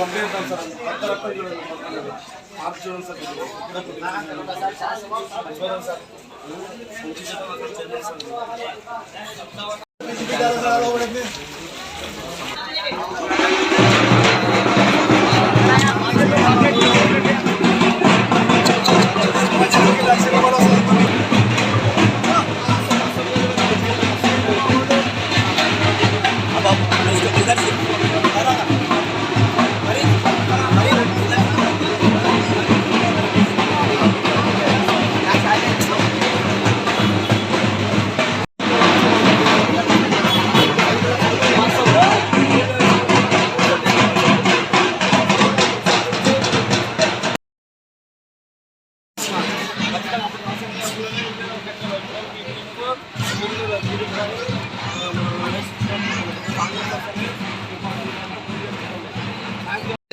ತೊಂಬೈ ಒಂದು ಸಲ ಹತ್ತರ ರೂಪಾಯಿ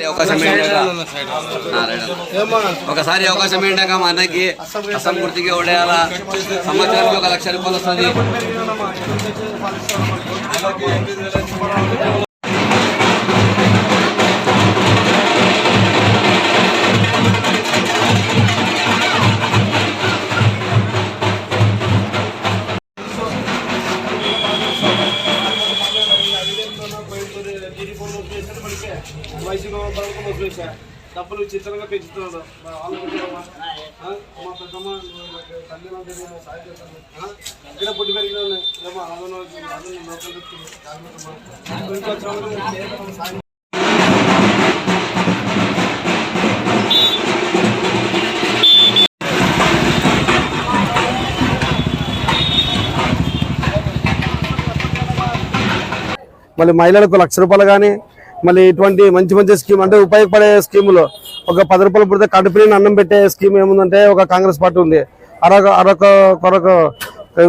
అవకాశం. ఒకసారి అవకాశం ఏంటాక మనకి అస్సాం గుర్తికి ఓడేయాల. సంవత్సరానికి ఒక లక్ష రూపాయలు వస్తుంది. డబ్బులు చిత్రంగా పెంచుతున్నాడు మా వాళ్ళు మా పెద్దమ్మ తల్లి సాయం చేస్తాను. ఇక్కడ పుట్టి పెరిగిన ఏమో సాయం మళ్ళీ మహిళలకు లక్ష రూపాయలు కానీ మళ్ళీ ఇటువంటి మంచి మంచి స్కీమ్ అంటే ఉపయోగపడే స్కీములు. ఒక పది రూపాయలు పుడితే కడుపు అన్నం పెట్టే స్కీమ్ ఏముందంటే ఒక కాంగ్రెస్ పార్టీ ఉంది. అరొక అరొక కొరక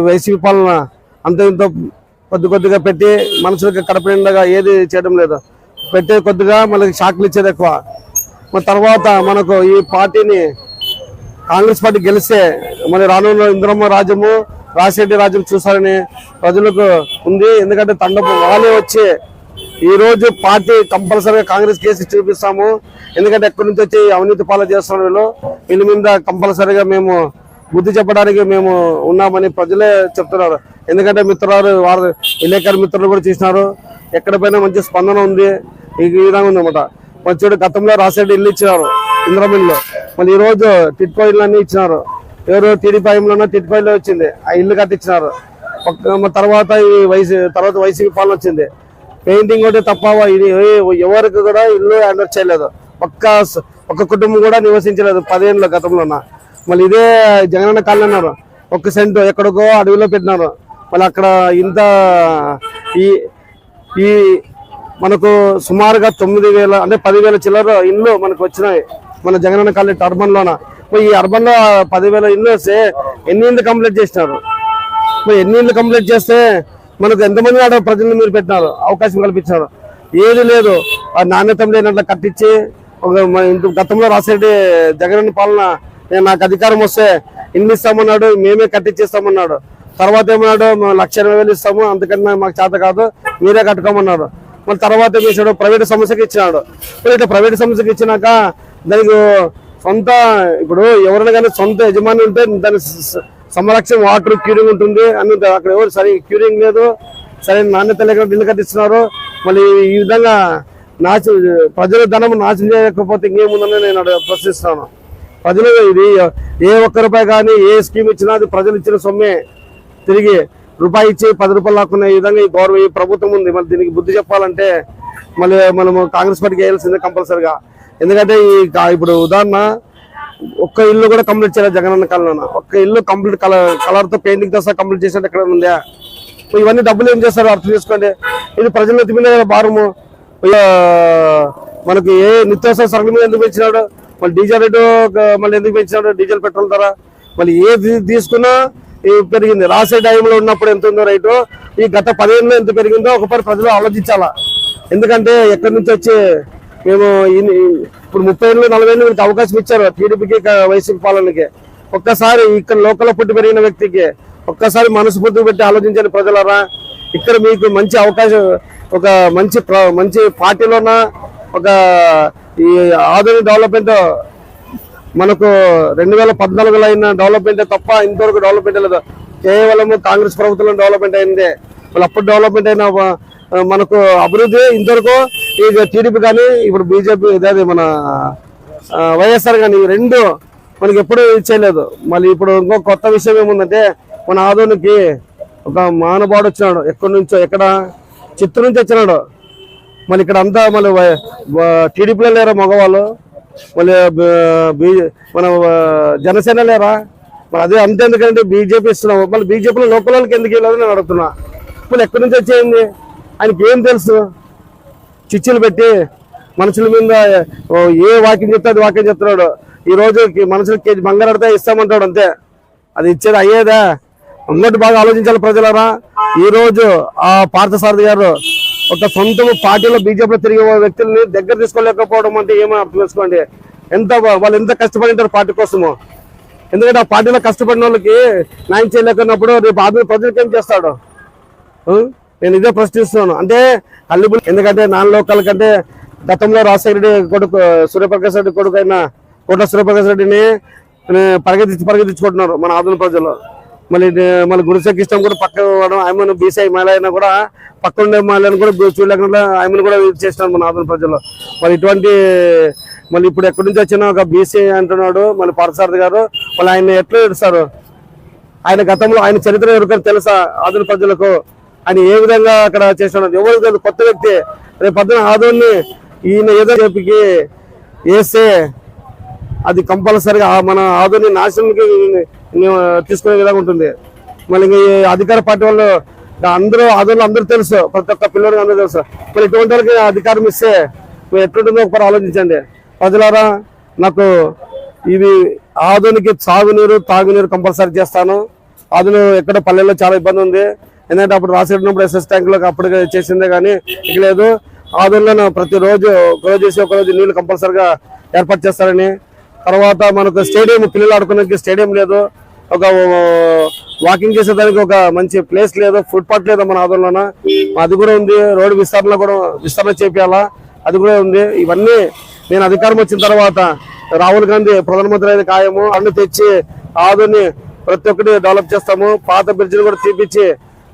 వైసీపీ పాలన అంత ఇంత కొద్ది కొద్దిగా పెట్టి మనుషులకి కడుపు నిండగా ఏది చేయడం లేదు. పెట్టే కొద్దిగా మనకి షాక్లు ఇచ్చేది ఎక్కువ. తర్వాత మనకు ఈ పార్టీని కాంగ్రెస్ పార్టీ గెలిస్తే మరి రానున్న ఇంద్రమ్మ రాజ్యము రాజశెట్టి రాజ్యం చూసారని ప్రజలకు ఉంది. ఎందుకంటే తండపు వాళ్ళే వచ్చి ఈ రోజు పార్టీ కంపల్సరీగా కాంగ్రెస్ కేసు చూపిస్తాము. ఎందుకంటే ఎక్కడి నుంచి వచ్చి అవినీతి పాలన చేస్తున్న వీళ్ళు? వీళ్ళ మీద కంపల్సరీగా మేము బుద్ధి చెప్పడానికి మేము ఉన్నామని ప్రజలే చెప్తున్నారు. ఎందుకంటే మిత్రులు వారు విలేకరు మిత్రులు కూడా చూసినారు. ఎక్కడ మంచి స్పందన ఉంది. ఈ ఈ విధంగా ఉందన్నమాట మంచి గతంలో రాసేడు ఇల్లు ఇచ్చినారు ఇంద్రమిల్లు మళ్ళీ ఈ రోజు టిట్కో ఇల్లు అన్ని ఇచ్చినారు. ఎవరు టీడీపీ హయాంలోనో టిట్కో ఇల్లు వచ్చింది. ఆ ఇల్లు కట్టించినారు. తర్వాత ఈ వైసీ తర్వాత వైసీపీ పాలన వచ్చింది. పెయింటింగ్ ఒకటి తప్ప ఇది ఎవరికి కూడా ఇల్లు హ్యాండ్ చేయలేదు. ఒక్క ఒక్క కుటుంబం కూడా నివసించలేదు పదేళ్ళ గతంలోన. మళ్ళీ ఇదే జగనన్న కాలనీ అన్నారు ఒక్క సెంటు ఎక్కడికో అడవిలో పెట్టినారు. మళ్ళీ అక్కడ ఇంత ఈ ఈ మనకు సుమారుగా తొమ్మిది వేల అంటే పదివేల చిల్లర ఇండ్లు మనకు వచ్చినాయి మన జగనన్న కాలనీ అర్బన్ లోన ఈ అర్బన్లో పదివేల ఇండ్లు వస్తే ఎన్ని ఇండ్లు కంప్లీట్ చేసినారు? ఎన్ని ఇండ్లు కంప్లీట్ చేస్తే మనకు ఎంతమంది ఆడ ప్రజలను మీరు పెట్టినారు? అవకాశం కల్పించినారు. ఏది లేదు. ఆ నాణ్యత లేనట్లు కట్టించి ఒక గతంలో రాసేటి జగన్ పాలన నేను నాకు అధికారం వస్తే ఇన్ని ఇస్తామన్నాడు మేమే కట్టించేస్తామన్నాడు. తర్వాత ఏమన్నాడు? మేము లక్ష ఇరవై వేలు ఇస్తాము అందుకని మాకు చేత కాదు మీరే కట్టుకోమన్నాడు. మళ్ళీ తర్వాత ఏం చేశాడు? ప్రైవేట్ సంస్థకి ఇచ్చినాడు. ఇప్పుడు ఇట్లా ప్రైవేట్ సంస్థకి ఇచ్చినాక దానికి సొంత ఇప్పుడు ఎవరైనా కానీ సొంత యజమాని ఉంటే దాని సంరక్షణ వాటర్ క్యూరింగ్ ఉంటుంది. అని అక్కడ ఎవరు సరి క్యూరింగ్ లేదు. సరైన నాణ్యత లేకుండా ఇల్లు కట్టిస్తున్నారు మళ్ళీ ఈ విధంగా నాశ ప్రజల ధనం నాశనం చేయకపోతే ఇంకేముందని నేను ప్రశ్నిస్తాను ప్రశ్నిస్తున్నాను. ప్రజలు ఇది ఏ ఒక్క రూపాయి కానీ ఏ స్కీమ్ ఇచ్చినా అది ప్రజలు ఇచ్చిన సొమ్మే. తిరిగి రూపాయి ఇచ్చి పది రూపాయలు లాక్కునే విధంగా ఈ గౌరవ ఈ ప్రభుత్వం ఉంది. మళ్ళీ దీనికి బుద్ధి చెప్పాలంటే మళ్ళీ మనము కాంగ్రెస్ పార్టీకి వేయాల్సిందే కంపల్సరిగా. ఎందుకంటే ఈ ఇప్పుడు ఉదాహరణ ఒక్క ఇల్లు కూడా కంప్లీట్ చేయలేదు జగనన్న కాలంలో ఒక్క ఇల్లు కంప్లీట్ కలర్ కలర్తో పెయింటింగ్తో సహా కంప్లీట్ చేసినట్టు ఎక్కడ ఉందా ఇవన్నీ డబ్బులు ఏం చేస్తారు అర్థం చేసుకోండి. ఇది ప్రజల మీద భారము. మనకి ఏ నిత్యావసర సరుకుల మీద ఎందుకు పెంచినాడు? మళ్ళీ డీజిల్ రేటు మళ్ళీ ఎందుకు పెంచినాడు? డీజిల్ పెట్రోల్ ధర. మళ్ళీ ఏది తీసుకున్నా పెరిగింది. రాసే టైంలో ఉన్నప్పుడు ఎంత ఉందో రైటు. ఈ గత పదిహేనులో ఎంత పెరిగిందో ఒకసారి ప్రజలు ఆలోచించాలా. ఎందుకంటే ఎక్కడి నుంచి వచ్చి మేము ఇప్పుడు ముప్పై ఏళ్ళు నలభై ఏళ్ళు వీళ్ళకి అవకాశం ఇచ్చారు టీడీపీకి వైసీపీ పాలనకి. ఒక్కసారి ఇక్కడ లోకల్ పుట్టి పెరిగిన వ్యక్తికి ఒక్కసారి మనసు పొద్దు పెట్టి ఆలోచించండి ప్రజలరా. ఇక్కడ మీకు మంచి అవకాశం ఒక మంచి ప్ర- మంచి పార్టీలోన ఒక ఈ ఆధునిక డెవలప్మెంట్ మనకు రెండు వేల పద్నాలుగులో అయిన డెవలప్మెంట్ తప్ప ఇంతవరకు డెవలప్మెంట్ లేదు. కేవలం కాంగ్రెస్ ప్రభుత్వంలో డెవలప్మెంట్ అయింది. వాళ్ళు అప్పుడు డెవలప్మెంట్ అయిన మనకు అభివృద్ధి ఇంతవరకు ఇక టీడీపీ కానీ ఇప్పుడు బీజేపీ ఇదే మన వైఎస్ఆర్ కానీ ఈ రెండు మనకి ఎప్పుడు చేయలేదు. మళ్ళీ ఇప్పుడు ఇంకో కొత్త విషయం ఏముందంటే మన ఆదోనికి ఒక మానవాడు వచ్చినాడు. ఎక్కడి నుంచో ఎక్కడ? చిత్తూరు నుంచి వచ్చినాడు. మళ్ళీ ఇక్కడ అంతా మళ్ళీ టీడీపీలో లేరా మగవాళ్ళు? మళ్ళీ బీ- మన జనసేన లేరా? మరి అదే అంతే ఎందుకంటే బీజేపీ ఇస్తున్నాము మళ్ళీ బీజేపీలో లోకల్ వాళ్ళకి ఎందుకు వెళ్ళదని నేను అడుగుతున్నా. మళ్ళీ ఎక్కడి నుంచి వచ్చేయండి ఆయనకి ఏం తెలుసు? చిచ్చులు పెట్టి మనుషుల మీద ఓ, ఏ వాక్యం చెప్తే అది వాక్యం చెప్తున్నాడు. ఈ రోజు మనుషులకి కేజీ బంగారు అడితే ఇస్తామంటాడు అంతే. అది ఇచ్చేది అయ్యేదా? ఇంకోటి బాగా ఆలోచించాలి ప్రజలరా. ఈ రోజు ఆ పార్థసారథి గారు ఒక సొంత పార్టీలో బీజేపీలో తిరిగే వ్యక్తుల్ని దగ్గర తీసుకోలేకపోవడం అంటే ఏమో అర్థం చేసుకోండి. ఎంత వాళ్ళు ఎంత కష్టపడి ఉంటారు పార్టీ కోసము? ఎందుకంటే ఆ పార్టీలో కష్టపడిన వాళ్ళకి న్యాయం చేయలేకున్నప్పుడు రేపు ఆదరణ ప్రజలకు ఏం చేస్తాడు? నేను ఇదే ప్రశ్నిస్తున్నాను అంటే అల్లిబుల్ ఎందుకంటే నాన్ లోకల్ కంటే గతంలో రాజశేఖర రెడ్డి కొడుకు సూర్యప్రకాశ్ రెడ్డి కొడుకు అయిన కోట సూర్యప్రకాశ్ రెడ్డిని పరిగెత్తించి పరిగెత్తి పరిగెత్తించుకుంటున్నారు మన ఆధున ప్రజలు. మళ్ళీ మళ్ళీ గుడిసె ఇష్టం కూడా పక్క వాడు ఆయమను బీసీఐ మహిళ అయినా కూడా పక్క ఉండే మహిళను కూడా చూడలేకుండా ఆయమను కూడా చేస్తున్నారు మన ఆధున ప్రజలు. మరి ఇటువంటి మళ్ళీ ఇప్పుడు ఎక్కడి నుంచి వచ్చిన ఒక బీసీ అంటున్నాడు మళ్ళీ పార్థసారథి గారు మళ్ళీ ఆయన ఎట్లా ఏడుస్తారు? ఆయన గతంలో ఆయన చరిత్ర ఎవరికైనా తెలుసా ఆధునిక ప్రజలకు? ఆయన ఏ విధంగా అక్కడ చేస్తున్నాడు ఎవరు కాదు కొత్త వ్యక్తి. రేపు పొద్దున ఆధుని ఈయన ఏదో రేపుకి వేస్తే అది కంపల్సరిగా మన ఆధుని నాశనంకి తీసుకునే విధంగా ఉంటుంది. మళ్ళీ ఇంక ఈ అధికార పార్టీ వాళ్ళు అందరూ ఆధునులు అందరూ తెలుసు. ప్రతి ఒక్క పిల్లలకి అందరూ తెలుసు. మరి ఇటువంటి వాళ్ళకి అధికారం ఇస్తే మీరు ఎట్లుంటుందో ఒకసారి ఆలోచించండి. ప్రజలారా నాకు ఇది ఆధునికి సాగునీరు తాగునీరు కంపల్సరీ చేస్తాను. ఆధును ఎక్కడ పల్లెల్లో చాలా ఇబ్బంది ఉంది. ఎందుకంటే అప్పుడు రాసేటప్పుడు ఎస్ఎస్ ట్యాంక్లో అప్పుడు చేసిందే కానీ ఇక లేదు. ఆధునలో ప్రతిరోజు ఒకరోజు చేసి ఒక రోజు నీళ్ళు కంపల్సరిగా ఏర్పాటు చేస్తారని. తర్వాత మనకు స్టేడియం పిల్లలు ఆడుకోవడానికి స్టేడియం లేదు. ఒక వాకింగ్ చేసేదానికి ఒక మంచి ప్లేస్ లేదు. ఫుట్పాత్ లేదు మన ఆదంలోన అది కూడా ఉంది. రోడ్డు విస్తరణ కూడా విస్తరణ చేపియాలా. అది కూడా ఉంది. ఇవన్నీ నేను అధికారం వచ్చిన తర్వాత రాహుల్ గాంధీ ప్రధానమంత్రి అయితే ఖాయము. అన్ని తెచ్చి ఆదుని ప్రతి ఒక్కటి డెవలప్ చేస్తాము. పాత బ్రిడ్జిని కూడా తీపిచ్చి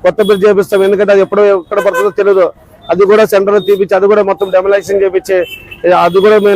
కొత్త బ్రిడ్జ్ చేపిస్తాం. ఎందుకంటే అది ఎప్పుడు ఎక్కడ పడుతుందో తెలియదు అది కూడా సెంటర్ తీపిచ్చి అది కూడా మొత్తం డెమలైజేషన్ చేపించి అది కూడా మేము